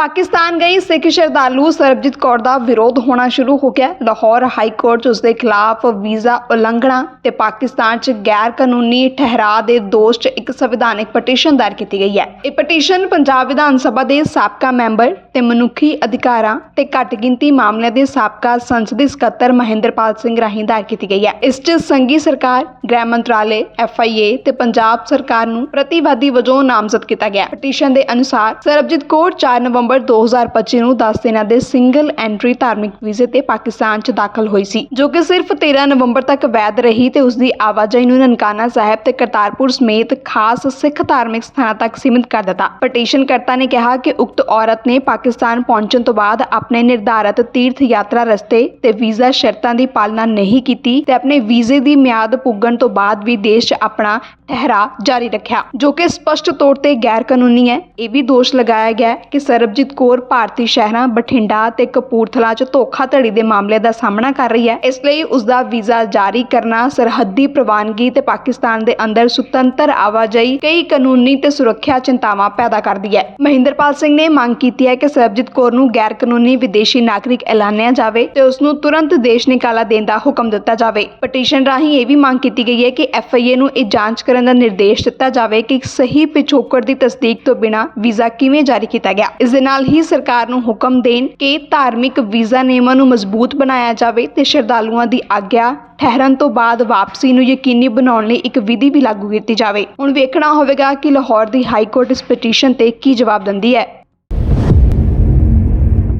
ਪਾਕਿਸਤਾਨ ਗਈ, ਸਿੱਖ ਸ਼ਰਧਾਲੂ ਸਰਬਜੀਤ ਕੌਰ ਦਾ ਵਿਰੋਧ ਹੋਣਾ ਸ਼ੁਰੂ ਹੋ ਗਿਆ। ਲਾਹੌਰ ਹਾਈ ਕੋਰਟ 'ਚ ਉਸ ਦੇ ਖਿਲਾਫ ਵੀਜ਼ਾ ਉਲੰਘਣਾ ਤੇ ਪਾਕਿਸਤਾਨ 'ਚ ਗੈਰ ਕਾਨੂੰਨੀ ਠਹਿਰਾਅ ਦੇ ਦੋਸ਼ 'ਚ ਇੱਕ ਸੰਵਿਧਾਨਿਕ ਪਟੀਸ਼ਨ ਦਾਇਰ ਕੀਤੀ ਗਈ ਹੈ। ਇਹ ਪਟੀਸ਼ਨ ਪੰਜਾਬ ਵਿਧਾਨ ਸਭਾ ਦੇ ਸਾਬਕਾ ਮੈਂਬਰ ਤੇ ਮਨੁੱਖੀ ਅਧਿਕਾਰਾਂ ਤੇ ਘੱਟ ਗਿਣਤੀ ਮਾਮਲਿਆਂ ਦੇ ਸਾਬਕਾ ਸੰਸਦੀ ਸਕੱਤਰ ਮਹਿੰਦਰਪਾਲ ਸਿੰਘ ਰਾਹੀਂ ਦਾਇਰ ਕੀਤੀ ਗਈ ਹੈ। ਇਸ 'ਚ ਸੰਘੀ ਸਰਕਾਰ, ਗ੍ਰਹਿ ਮੰਤਰਾਲੇ ਐਫਆਈਏ ਤੇ ਪੰਜਾਬ ਸਰਕਾਰ ਨੂੰ ਪ੍ਰਤੀਵਾਦੀ ਵਜੋਂ ਨਾਮਜ਼ਦ ਕੀਤਾ ਗਿਆ। ਪਟੀਸ਼ਨ ਦੇ ਅਨੁਸਾਰ ਸਰਬਜੀਤ ਕੌਰ 4 ਨਵੰਬਰ 2025 ਨੂੰ 10 ਦਿਨਾਂ ਦੇ ਸਿੰਗਲ ਐਂਟਰੀ ਧਾਰਮਿਕ ਵੀਜ਼ੇ ਤੇ ਪਾਕਿਸਤਾਨ 'ਚ ਦਾਖਲ ਹੋਈ ਸੀ, ਜੋ ਕਿ ਸਿਰਫ 13 ਨਵੰਬਰ ਤੱਕ ਵੈਧ ਰਹੀ ਤੇ ਉਸ ਦੀ ਆਵਾਜਾਈ ਨੂੰ ਨਨਕਾਣਾ ਸਾਹਿਬ ਤੇ ਕਰਤਾਰਪੁਰ ਸਮੇਤ ਖਾਸ ਸਿੱਖ ਧਾਰਮਿਕ ਸਥਾਨਾਂ ਤੱਕ ਸੀਮਿਤ ਕਰ ਦਿੱਤਾ। ਪਟੀਸ਼ਨ ਕਰਤਾ ਨੇ ਕਿਹਾ ਕਿ ਉਕਤ ਔਰਤ ਨੇ ਪਾਕਿਸਤਾਨ ਪਹੁੰਚਣ ਤੋਂ ਬਾਅਦ ਆਪਣੇ ਨਿਰਧਾਰਤ ਤੀਰਥ ਯਾਤਰਾ ਰਸਤੇ ਤੇ ਵੀਜ਼ਾ ਸ਼ਰਤਾਂ ਦੀ ਪਾਲਣਾ ਨਹੀਂ ਕੀਤੀ ਤੇ ਆਪਣੇ ਵੀਜ਼ੇ ਦੀ ਮਿਆਦ ਪੁੱਗਣ ਤੋਂ ਬਾਅਦ ਵੀ ਦੇਸ਼ 'ਚ ਆਪਣਾ ਠਹਿਰਾ ਜਾਰੀ ਰੱਖਿਆ, ਜੋ ਕਿ ਸਪਸ਼ਟ ਤੌਰ ਤੇ ਗੈਰ ਕਾਨੂੰਨੀ ਹੈ। ਇਹ ਵੀ ਦੋਸ਼ ਲਗਾਇਆ ਗਿਆ ਕਿ ਸਰਬਜੀਤ ਕੌਰ ਭਾਰਤੀ ਸ਼ਹਿਰਾਂ, ਬਠਿੰਡਾ ਤੇ ਕਪੂਰਥਲਾ 'ਚ ਧੋਖਾਧੜੀ ਦੇ ਮਾਮਲੇ ਦਾ ਸਾਹਮਣਾ ਕਰ ਰਹੀ ਹੈ। ਇਸ ਲਈ ਉਸ ਦਾ ਵੀਜ਼ਾ ਜਾਰੀ ਕਰਨਾ ਸਰਹੱਦੀ ਪ੍ਰਵਾਨਗੀ ਤੇ ਪਾਕਿਸਤਾਨ ਦੇ ਅੰਦਰ ਸੁਤੰਤਰ ਆਵਾਜਾਈ, ਕਈ ਕਾਨੂੰਨੀ ਤੇ ਸੁਰੱਖਿਆ ਚਿੰਤਾਵਾਂ ਪੈਦਾ ਕਰਦੀ ਹੈ। ਮਹਿੰਦਰਪਾਲ ਸਿੰਘ ਨੇ ਮੰਗ ਕੀਤੀ ਹੈ ਕਿ ਸਰਬਜੀਤ ਕੌਰ ਨੂੰ ਗੈਰ ਕਾਨੂੰਨੀ ਵਿਦੇਸ਼ੀ ਨਾਗਰਿਕ ਐਲਾਨਿਆ ਜਾਵੇ ਤੇ ਉਸ ਨੂੰ ਤੁਰੰਤ ਦੇਸ਼ ਨਿਕਾਲਾ ਦੇਣ ਦਾ ਹੁਕਮ ਦਿੱਤਾ ਜਾਵੇ। ਪਟੀਸ਼ਨ ਰਾਹੀਂ ਇਹ ਵੀ ਮੰਗ ਕੀਤੀ ਗਈ ਹੈ ਕਿ ਐਫਆਈਏ ਨੂੰ ਇਹ ਜਾਂਚ ਕਰਨ ਦਾ ਨਿਰਦੇਸ਼ ਦਿੱਤਾ ਜਾਵੇ ਕਿ ਸਹੀ ਪਿਛੋਕੜ ਦੀ ਤਸਦੀਕ ਤੋਂ ਬਿਨਾਂ ਵੀਜ਼ਾ ਕਿਵੇਂ ਜਾਰੀ ਕੀਤਾ ਗਿਆ। ਇਸ ਦੇ ਨਾਲ ਹੀ ਸਰਕਾਰ ਨੂੰ ਹੁਕਮ ਦੇਣ ਕਿ ਧਾਰਮਿਕ ਵੀਜ਼ਾ ਨਿਯਮਾਂ ਨੂੰ ਮਜ਼ਬੂਤ ਬਣਾਇਆ ਜਾਵੇ ਤੇ ਸ਼ਰਧਾਲੂਆਂ ਦੀ ਆਗਿਆ ਠਹਿਰਨ ਤੋਂ ਬਾਅਦ ਵਾਪਸੀ ਨੂੰ ਯਕੀਨੀ ਬਣਾਉਣ ਲਈ ਇੱਕ ਵਿਧੀ ਵੀ ਲਾਗੂ ਕੀਤੀ ਜਾਵੇ। ਹੁਣ ਵੇਖਣਾ ਹੋਵੇਗਾ ਕਿ ਲਾਹੌਰ ਦੀ ਹਾਈ ਕੋਰਟ ਇਸ ਪਟੀਸ਼ਨ ਤੇ ਕੀ ਜਵਾਬ ਦਿੰਦੀ ਹੈ।